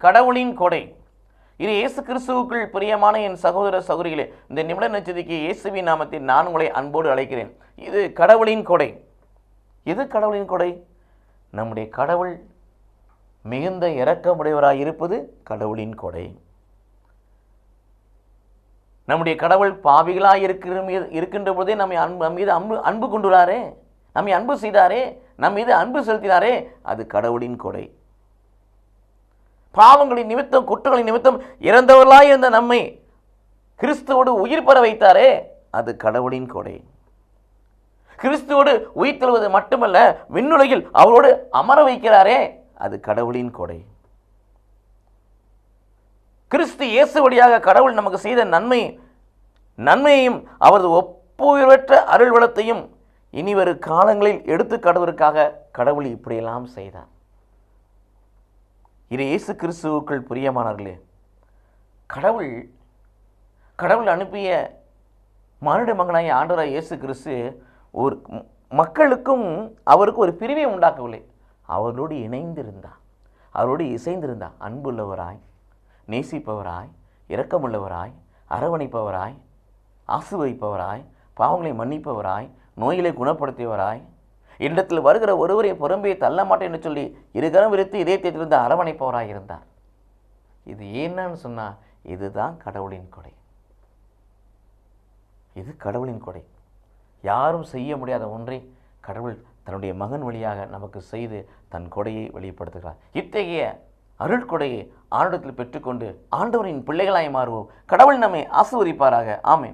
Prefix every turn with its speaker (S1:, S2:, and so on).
S1: கடவுளின் கொடை. இது இயேசு கிறிஸ்துவுக்குள் பிரியமான என் சகோதர சகோதரிகளே இந்த நிமிட நச்சதிக்கு இயேசுவின் நாமத்தில் நான் உங்களை அன்போடு அழைக்கிறேன். இது கடவுளின் கொடை. எது கடவுளின் கொடை? நம்முடைய கடவுள் மிகுந்த இரக்கமுடையவராக இருப்பது கடவுளின் கொடை. நம்முடைய கடவுள் பாவிகளாக இருக்கிற மீது இருக்கின்ற போதே நம்மை அன்பு நம் மீது அன்பு அன்பு கொண்டுள்ளாரே. நம்மை அன்பு செய்தாரே. நம் மீது அன்பு செலுத்தினாரே. அது கடவுளின் கொடை. பாவங்களின் நிமித்தம் குற்றங்களின் நிமித்தம் இறந்தவர்களாய் இருந்த நம்மை கிறிஸ்துவோடு உயிர் பெற வைத்தாரே அது கடவுளின் கொடை. கிறிஸ்துவோடு உயிர் தழுவது மட்டுமல்ல விண்ணுலகில் அவரோடு அமர வைக்கிறாரே அது கடவுளின் கொடை. கிறிஸ்து இயேசு வழியாக கடவுள் நமக்கு செய்த நன்மை நன்மையையும் அவரது ஒப்புயர்வற்ற அருள் வளத்தையும் இனிவரும் காலங்களில் எடுத்து காட்டுவதற்காக கடவுள் இப்படியெல்லாம் செய்தார். இரு இயேசு கிறிஸ்துவுக்குள் பிரியமானவர்களே கடவுள் கடவுள் அனுப்பிய மானுட மகனாய ஆண்டவராய் இயேசு கிறிஸ்து ஒரு மக்களுக்கும் அவருக்கு ஒரு பிரிவை உண்டாக்கவில்லை. அவரோடு இணைந்திருந்தார். அவரோடு இசைந்திருந்தார். அன்புள்ளவராய் நேசிப்பவராய் இரக்கமுள்ளவராய் அரவணைப்பவராய் ஆசிர்வதிப்பவராய் பாவங்களை மன்னிப்பவராய் நோய்களை குணப்படுத்தியவராய் என்னிடத்தில் வருகிற ஒருவரை புறம்பே தள்ள மாட்டேன் என்று சொல்லி இருகரம் விரித்து இதயத்திலிருந்து அரவணைப்பவராக இருந்தார். இது என்னன்னு சொன்னால் இதுதான் கடவுளின் கொடை. இது கடவுளின் கொடை. யாரும் செய்ய முடியாத ஒன்றை கடவுள் தன்னுடைய மகன் வழியாக நமக்கு செய்து தன் கொடையை வெளிப்படுத்துகிறார். இத்தகைய அருட்கொடையை ஆண்டத்தில் பெற்றுக்கொண்டு ஆண்டவரின் பிள்ளைகளாய் மாறுவோம். கடவுள் நம்மை ஆசீர்வதிப்பாராக. ஆமேன்.